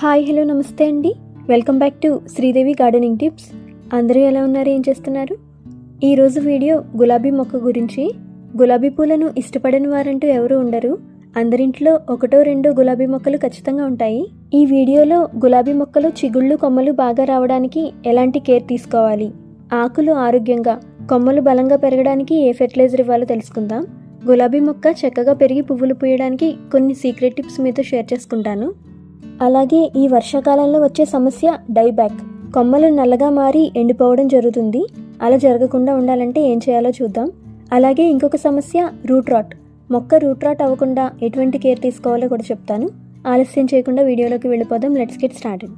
Hi hello నమస్తే అండి. Welcome back to Sridevi gardening tips. అందరూ ఎలా ఉన్నారు? ఏం చేస్తున్నారు? ఈరోజు వీడియో గులాబీ మొక్క గురించి. గులాబీ పూలను ఇష్టపడని వారంటూ ఎవరు ఉండరు. అందరింట్లో ఒకటో రెండో గులాబీ మొక్కలు ఖచ్చితంగా ఉంటాయి. ఈ వీడియోలో గులాబీ మొక్కలు చిగుళ్ళు కొమ్మలు బాగా రావడానికి ఎలాంటి కేర్ తీసుకోవాలి? ఆకులు ఆరోగ్యంగా కొమ్మలు బలంగా పెరగడానికి ఏ ఫెర్టిలైజర్ ఇవ్వాలో తెలుసుకుందాం. గులాబీ మొక్క చక్కగా పెరిగి పువ్వులు పూయడానికి కొన్ని సీక్రెట్ టిప్స్ మీతో షేర్ చేసుకుంటాను. అలాగే ఈ వర్షాకాలంలో వచ్చే సమస్య డైబ్యాక్. కొమ్మలు నల్లగా మారి ఎండిపోవడం జరుగుతుంది. అలా జరగకుండా ఉండాలంటే ఏం చేయాలో చూద్దాం. అలాగే ఇంకొక సమస్య రూట్ రాట్. మొక్క రూట్ రాట్ అవ్వకుండా ఎటువంటి కేర్ తీసుకోవాలో కూడా చెప్తాను. ఆలస్యం చేయకుండా వీడియోలోకి వెళ్ళిపోదాం. Let's get started.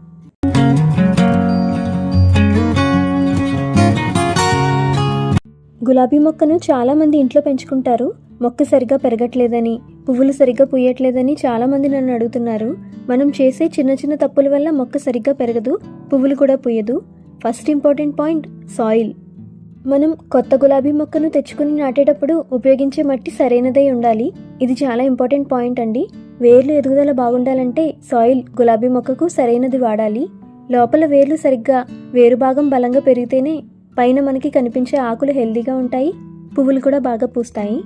గులాబీ మొక్కను చాలామంది ఇంట్లో పెంచుకుంటారు. మొక్క సరిగ్గా పెరగట్లేదని పువ్వులు సరిగ్గా పూయట్లేదని చాలామంది నన్ను అడుగుతున్నారు. మనం చేసే చిన్న చిన్న తప్పుల వల్ల మొక్క సరిగ్గా పెరగదు పువ్వులు కూడా పూయదు. First important point soil. మనం కొత్త గులాబీ మొక్కను తెచ్చుకుని నాటేటప్పుడు ఉపయోగించే మట్టి సరైనదై ఉండాలి. ఇది చాలా ఇంపార్టెంట్ పాయింట్ అండి. వేర్లు ఎదుగుదల బాగుండాలంటే సాయిల్ గులాబీ మొక్కకు సరైనది వాడాలి. లోపల వేర్లు సరిగ్గా వేరు భాగం బలంగా పెరిగితేనే పైన మనకి కనిపించే ఆకులు హెల్దీగా ఉంటాయి పువ్వులు కూడా బాగా పూస్తాయి.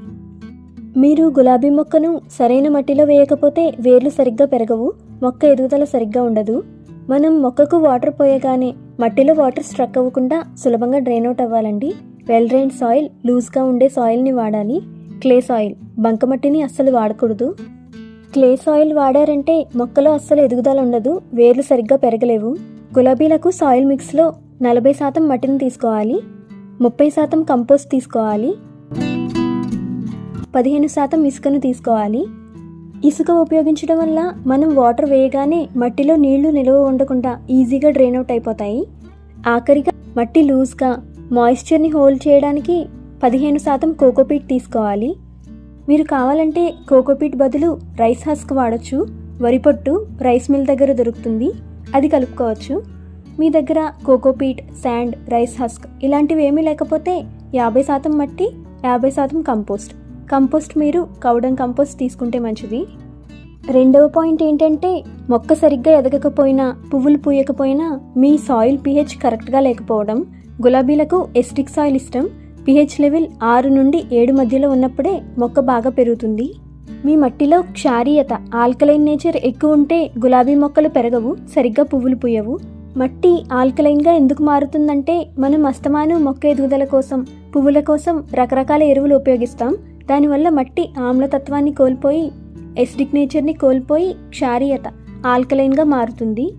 మీరు గులాబీ మొక్కను సరైన మట్టిలో వేయకపోతే వేర్లు సరిగ్గా పెరగవు మొక్క ఎదుగుదల సరిగ్గా ఉండదు. మనం మొక్కకు వాటర్ పోయగానే మట్టిలో వాటర్ స్ట్రక్ అవ్వకుండా సులభంగా డ్రైన్ అవుట్ అవ్వాలండి. వెల్ డ్రైన్ సాయిల్ లూజ్గా ఉండే సాయిల్ని వాడాలి. క్లే సాయిల్ బంకమట్టిని అస్సలు వాడకూడదు. క్లే సాయిల్ వాడారంటే మొక్కలో అస్సలు ఎదుగుదల ఉండదు వేర్లు సరిగ్గా పెరగలేవు. గులాబీలకు సాయిల్ మిక్స్లో నలభై శాతం మట్టిని తీసుకోవాలి. ముప్పై శాతం కంపోస్ట్ తీసుకోవాలి. పదిహేను శాతం ఇసుకను తీసుకోవాలి. ఇసుక ఉపయోగించడం వల్ల మనం వాటర్ వేయగానే మట్టిలో నీళ్ళు నిల్వ ఉండకుండా ఈజీగా డ్రైన్ అవుట్ అయిపోతాయి. ఆఖరిగా మట్టి లూజ్గా మాయిశ్చర్ని హోల్డ్ చేయడానికి పదిహేను శాతం కోకోపీట్ తీసుకోవాలి. మీరు కావాలంటే కోకోపీట్ బదులు రైస్ హస్క్ వాడచ్చు. వరి పొట్టు రైస్ మిల్ దగ్గర దొరుకుతుంది. అది కలుపుకోవచ్చు. మీ దగ్గర కోకోపీట్ శాండ్ రైస్ హస్క్ ఇలాంటివి ఏమీ లేకపోతే యాభై శాతం మట్టి యాభై శాతం కంపోస్ట్. కంపోస్ట్ మీరు కౌడం కంపోస్ట్ తీసుకుంటే మంచిది. రెండవ పాయింట్ ఏంటంటే మొక్క సరిగ్గా ఎదగకపోయినా పువ్వులు పూయకపోయినా మీ సాయిల్ పిహెచ్ కరెక్ట్గా లేకపోవడం. గులాబీలకు ఎస్టిక్ సాయిల్ ఇష్టం. పిహెచ్ లెవెల్ ఆరు నుండి ఏడు మధ్యలో ఉన్నప్పుడే మొక్క బాగా పెరుగుతుంది. మీ మట్టిలో క్షారీయత ఆల్కలైన్ నేచర్ ఎక్కువ ఉంటే గులాబీ మొక్కలు పెరగవు సరిగ్గా పువ్వులు పూయవు. మట్టి ఆల్కలైన్గా ఎందుకు మారుతుందంటే మనం అస్తమానం మొక్క ఎదుగుదల కోసం పువ్వుల కోసం రకరకాల ఎరువులు ఉపయోగిస్తాం. దానివల్ల మట్టి ఆమ్లతత్వాన్ని కోల్పోయి ఎసిడిక్ నేచర్ని కోల్పోయి క్షారీయత ఆల్కలైన్గా మారుతుంది.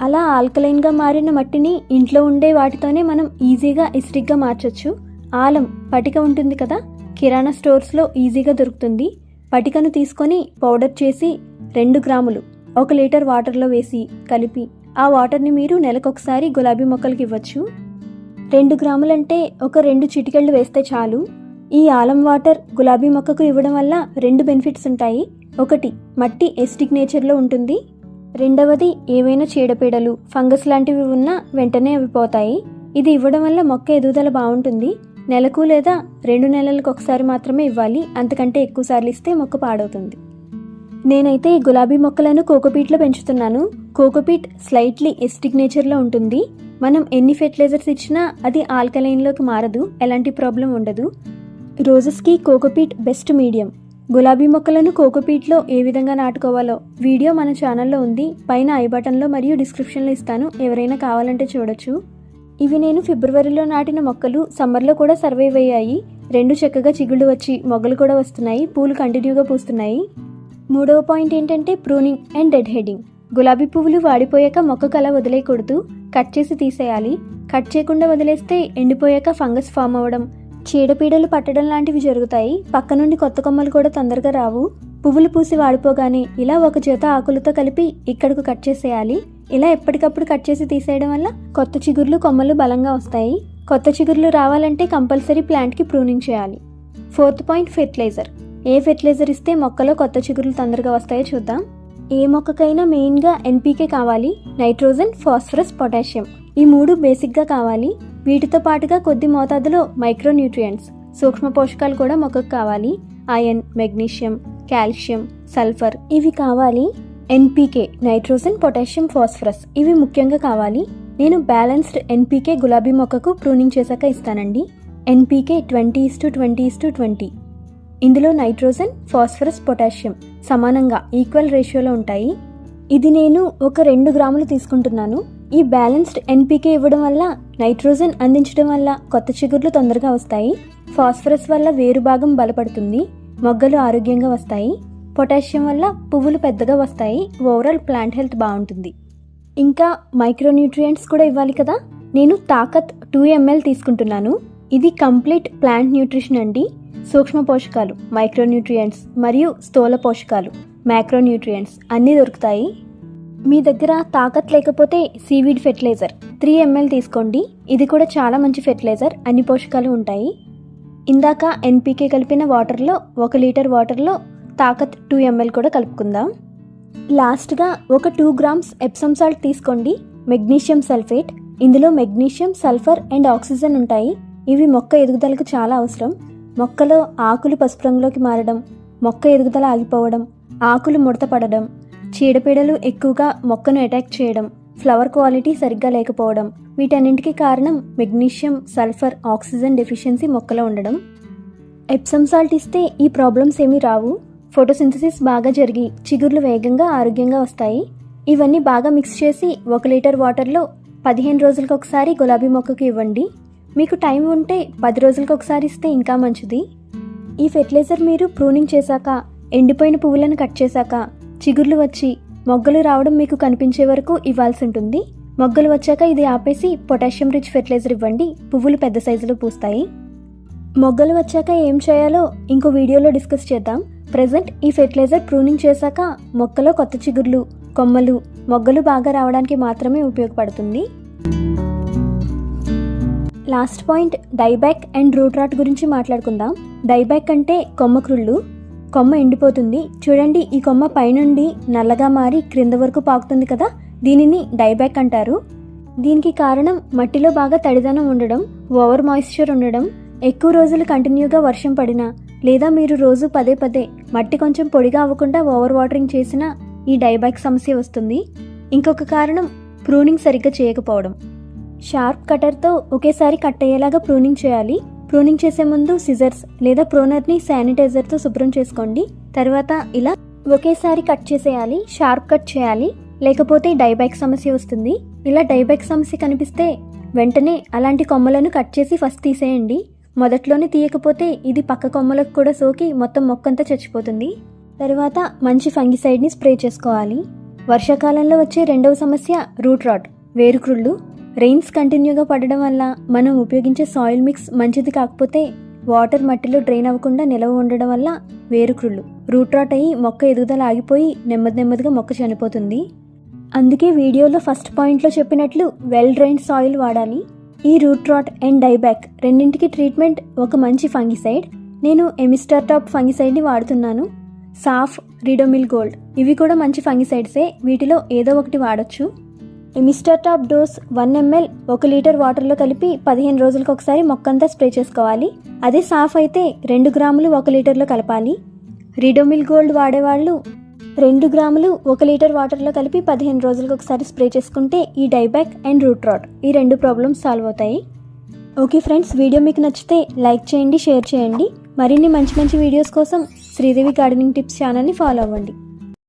అలా ఆల్కలైన్గా మారిన మట్టిని ఇంట్లో ఉండే వాటితోనే మనం ఈజీగా ఎసిడిక్గా మార్చొచ్చు. ఆలం పటిక ఉంటుంది కదా? కిరాణా స్టోర్స్లో ఈజీగా దొరుకుతుంది. పటికను తీసుకొని పౌడర్ చేసి రెండు గ్రాములు ఒక లీటర్ వాటర్లో వేసి కలిపి ఆ వాటర్ని మీరు నెలకొకసారి గులాబీ మొక్కలకి ఇవ్వచ్చు. రెండు గ్రాములంటే ఒక రెండు చిటికెళ్ళు వేస్తే చాలు. ఈ ఆలం వాటర్ గులాబీ మొక్కకు ఇవ్వడం వల్ల రెండు బెనిఫిట్స్ ఉంటాయి. ఒకటి మట్టి ఎస్టిక్ నేచర్లో ఉంటుంది. రెండవది ఏవైనా చీడపీడలు ఫంగస్ లాంటివి ఉన్నా వెంటనే అవి పోతాయి. ఇది ఇవ్వడం వల్ల మొక్క ఎదుగుదల బాగుంటుంది. నెలకు లేదా రెండు నెలలకు ఒకసారి మాత్రమే ఇవ్వాలి. అంతకంటే ఎక్కువ సార్లు ఇస్తే మొక్క పాడవుతుంది. నేనైతే ఈ గులాబీ మొక్కలను కోకోపీట్లో పెంచుతున్నాను. కోకోపీట్ స్లైట్లీ ఎస్టిక్ నేచర్లో ఉంటుంది. మనం ఎన్ని ఫెర్టిలైజర్స్ ఇచ్చినా అది ఆల్కలైన్లోకి మారదు. ఎలాంటి ప్రాబ్లం ఉండదు. రోజెస్కి కోకోపీట్ బెస్ట్ మీడియం. గులాబీ మొక్కలను కోకోపీట్లో ఏ విధంగా నాటుకోవాలో వీడియో మన ఛానల్లో ఉంది. పైన ఐ బటన్లో మరియు డిస్క్రిప్షన్లో ఇస్తాను. ఎవరైనా కావాలంటే చూడొచ్చు. ఇవి నేను ఫిబ్రవరిలో నాటిన మొక్కలు. సమ్మర్లో కూడా సర్వైవ్ అయ్యాయి. రెండు చక్కగా చిగుళ్ళు వచ్చి మొగ్గలు కూడా వస్తున్నాయి. పూలు కంటిన్యూగా పూస్తున్నాయి. మూడవ పాయింట్ ఏంటంటే ప్రూనింగ్ అండ్ డెడ్ హెడింగ్ గులాబీ పువ్వులు వాడిపోయాక మొక్కకు అలా వదిలేయకూడదు. కట్ చేసి తీసేయాలి. కట్ చేయకుండా వదిలేస్తే ఎండిపోయాక ఫంగస్ ఫామ్ అవ్వడం. చీడపీడలు పట్టడం లాంటివి జరుగుతాయి. పక్క నుండి కొత్త కొమ్మలు కూడా తొందరగా రావు. పువ్వులు పూసి వాడిపోగానే ఇలా ఒక జత ఆకులతో కలిపి ఇక్కడకు కట్ చేసేయాలి. ఇలా ఎప్పటికప్పుడు కట్ చేసి తీసేయడం వల్ల కొత్త చిగుర్లు కొమ్మలు బలంగా వస్తాయి. కొత్త చిగుర్లు రావాలంటే కంపల్సరీ ప్లాంట్కి ప్రూనింగ్ చేయాలి. Fourth point fertiliser. ఏ ఫెర్టిలైజర్ ఇస్తే మొక్కలో కొత్త చిగుర్లు తొందరగా వస్తాయో చూద్దాం. ఏ మొక్కకైనా మెయిన్గా ఎన్పీకే కావాలి. Nitrogen phosphorus potassium. ఈ మూడు బేసిక్గా కావాలి. వీటితో పాటుగా కొద్ది మోతాదులో మైక్రోన్యూట్రియంట్స్ సూక్ష్మ పోషకాలు కూడా మొక్కకు కావాలి. ఐరన్ మెగ్నీషియం కాల్షియం సల్ఫర్ ఇవి కావాలి. ఎన్పికే నైట్రోజన్ పొటాషియం ఫాస్ఫరస్ ఇవి ముఖ్యంగా కావాలి. నేను బ్యాలెన్స్డ్ ఎన్పికే గులాబీ మొక్కకు ప్రూనింగ్ చేశాక ఇస్తానండి. NPK twenty is to twenty is to twenty. ఇందులో నైట్రోజన్ ఫాస్ఫరస్ పొటాషియం సమానంగా ఈక్వల్ రేషియోలో ఉంటాయి. ఇది నేను ఒక రెండు గ్రాములు తీసుకుంటున్నాను. ఈ బ్యాలెన్స్డ్ ఎన్పికే ఇవ్వడం వల్ల నైట్రోజన్ అందించడం వల్ల కొత్త చిగుర్లు తొందరగా వస్తాయి. ఫాస్ఫరస్ వల్ల వేరు భాగం బలపడుతుంది. మొగ్గలు ఆరోగ్యంగా వస్తాయి. పొటాషియం వల్ల పువ్వులు పెద్దగా వస్తాయి. ఓవరాల్ ప్లాంట్ హెల్త్ బాగుంటుంది. ఇంకా మైక్రోన్యూట్రియంట్స్ కూడా ఇవ్వాలి కదా? నేను తాకత్ టూ ఎంఎల్ తీసుకుంటున్నాను. ఇది కంప్లీట్ ప్లాంట్ న్యూట్రిషన్ అండి. సూక్ష్మ పోషకాలు మైక్రోన్యూట్రియంట్స్ మరియు స్థూల పోషకాలు మ్యాక్రోన్యూట్రియంట్స్ అన్నీ దొరుకుతాయి. మీ దగ్గర తాకత్ లేకపోతే సీవీడ్ ఫెర్టిలైజర్ త్రీ ఎంఎల్ తీసుకోండి. ఇది కూడా చాలా మంచి ఫెర్టిలైజర్. అన్ని పోషకాలు ఉంటాయి. ఇందాక ఎన్పీకే కలిపిన వాటర్లో ఒక లీటర్ వాటర్లో తాకత్ టూ ఎంఎల్ కూడా కలుపుకుందాం. లాస్ట్గా ఒక టూ గ్రామ్స్ ఎప్సమ్ సాల్ట్ తీసుకోండి. Magnesium sulphate. ఇందులో మెగ్నీషియం సల్ఫర్ అండ్ ఆక్సిజన్ ఉంటాయి. ఇవి మొక్క ఎదుగుదలకు చాలా అవసరం. మొక్కలో ఆకులు పసుపు రంగులోకి మారడం మొక్క ఎదుగుదల ఆగిపోవడం ఆకులు ముడత పడడం చీడపీడలు ఎక్కువగా మొక్కను అటాక్ చేయడం ఫ్లవర్ క్వాలిటీ సరిగ్గా లేకపోవడం వీటన్నింటికి కారణం మెగ్నీషియం సల్ఫర్ ఆక్సిజన్ డెఫిషియన్సీ మొక్కలో ఉండడం. ఎప్సమ్ సాల్ట్ ఇస్తే ఈ ప్రాబ్లమ్స్ ఏమీ రావు. ఫోటోసింథసిస్ బాగా జరిగి చిగుర్లు వేగంగా ఆరోగ్యంగా వస్తాయి. ఇవన్నీ బాగా మిక్స్ చేసి ఒక లీటర్ వాటర్లో పదిహేను రోజులకు ఒకసారి గులాబీ మొక్కకు ఇవ్వండి. మీకు టైం ఉంటే పది రోజులకు ఒకసారి ఇస్తే ఇంకా మంచిది. ఈ ఫెర్టిలైజర్ మీరు ప్రూనింగ్ చేశాక ఎండిపోయిన పువ్వులను కట్ చేశాక చిగుర్లు వచ్చి మొగ్గలు రావడం మీకు కనిపించే వరకు ఇవ్వాల్సి ఉంటుంది మొగ్గలు వచ్చాక ఇది ఆపేసి పొటాషియం రిచ్ ఫెర్టిలైజర్ ఇవ్వండి. పువ్వులు పెద్ద సైజులో పూస్తాయి. మొగ్గలు వచ్చాక ఏం చేయాలో ఇంకో వీడియోలో డిస్కస్ చేద్దాం. ప్రజెంట్ ఈ ఫెర్టిలైజర్ ప్రూనింగ్ చేశాక మొక్కలో కొత్త చిగుర్లు కొమ్మలు మొగ్గలు బాగా రావడానికి మాత్రమే ఉపయోగపడుతుంది. Last point dieback and root rot గురించి మాట్లాడుకుందాం. డైబ్యాక్ అంటే కొమ్మ క్రుళ్ళు. కొమ్మ ఎండిపోతుంది. చూడండి ఈ కొమ్మ పైనుండి నల్లగా మారి క్రింద వరకు పాకుతుంది కదా? దీనిని డైబ్యాక్ అంటారు. దీనికి కారణం మట్టిలో బాగా తడిదనం ఉండడం ఓవర్ మాయిశ్చర్ ఉండడం ఎక్కువ రోజులు కంటిన్యూగా వర్షం పడినా లేదా మీరు రోజు పదే పదే మట్టి కొంచెం పొడిగా అవ్వకుండా ఓవర్ వాటరింగ్ చేసినా ఈ డైబ్యాక్ సమస్య వస్తుంది. ఇంకొక కారణం ప్రూనింగ్ సరిగ్గా చేయకపోవడం. షార్ప్ కటర్తో ఒకేసారి కట్ అయ్యేలాగా ప్రూనింగ్ చేయాలి. ప్రూనింగ్ చేసే ముందు సిజర్స్ లేదా ప్రోనర్ని శానిటైజర్తో శుభ్రం చేసుకోండి. తర్వాత ఇలా ఒకేసారి కట్ చేసేయాలి షార్ప్ కట్ చేయాలి. లేకపోతే డైబ్యాక్ సమస్య వస్తుంది. ఇలా డైబ్యాక్ సమస్య కనిపిస్తే వెంటనే అలాంటి కొమ్మలను కట్ చేసి ఫస్ట్ తీసేయండి. మొదట్లోనే తీయకపోతే ఇది పక్క కొమ్మలకు కూడా సోకి మొత్తం మొక్కంతా చచ్చిపోతుంది. తర్వాత మంచి ఫంగిసైడ్ని స్ప్రే చేసుకోవాలి. వర్షాకాలంలో వచ్చే రెండవ సమస్య రూట్ రాట్ వేరుక్రుళ్ళు. రెయిన్స్ కంటిన్యూగా పడడం వల్ల మనం ఉపయోగించే సాయిల్ మిక్స్ మంచిది కాకపోతే వాటర్ మట్టిలో డ్రైన్ అవ్వకుండా నిలవ ఉండడం వల్ల వేరుక్రుళ్ళు రూట్ రాట్ అయ్యి మొక్క ఎదుగుదల ఆగిపోయి నెమ్మది నెమ్మదిగా మొక్క చనిపోతుంది. అందుకే వీడియోలో ఫస్ట్ పాయింట్లో చెప్పినట్లు వెల్ డ్రైన్ సాయిల్ వాడాలి. ఈ రూట్ రాట్ అండ్ డైబ్యాక్ రెండింటికి ట్రీట్మెంట్ ఒక మంచి ఫంగిసైడ్. నేను ఎమిస్టర్ టాప్ ఫంగిసైడ్ని వాడుతున్నాను. సాఫ్ రిడోమిల్ గోల్డ్ ఇవి కూడా మంచి ఫంగిసైడ్సే. వీటిలో ఏదో ఒకటి వాడొచ్చు. Mister top dose one ml ఒక లీటర్ వాటర్లో కలిపి పదిహేను రోజులకు ఒకసారి మొక్కంతా స్ప్రే చేసుకోవాలి. అదే సాఫ్ అయితే రెండు గ్రాములు ఒక లీటర్లో కలపాలి. రిడోమిల్ గోల్డ్ వాడేవాళ్ళు రెండు గ్రాములు ఒక లీటర్ వాటర్లో కలిపి పదిహేను రోజులకు ఒకసారి స్ప్రే చేసుకుంటే ఈ డైబ్యాక్ అండ్ రూట్ రాట్ ఈ రెండు ప్రాబ్లమ్స్ సాల్వ్ అవుతాయి. ఓకే ఫ్రెండ్స్ వీడియో మీకు నచ్చితే లైక్ చేయండి షేర్ చేయండి. మరిన్ని మంచి మంచి వీడియోస్ కోసం శ్రీదేవి గార్డెనింగ్ టిప్స్ ఛానల్ని ఫాలో అవ్వండి.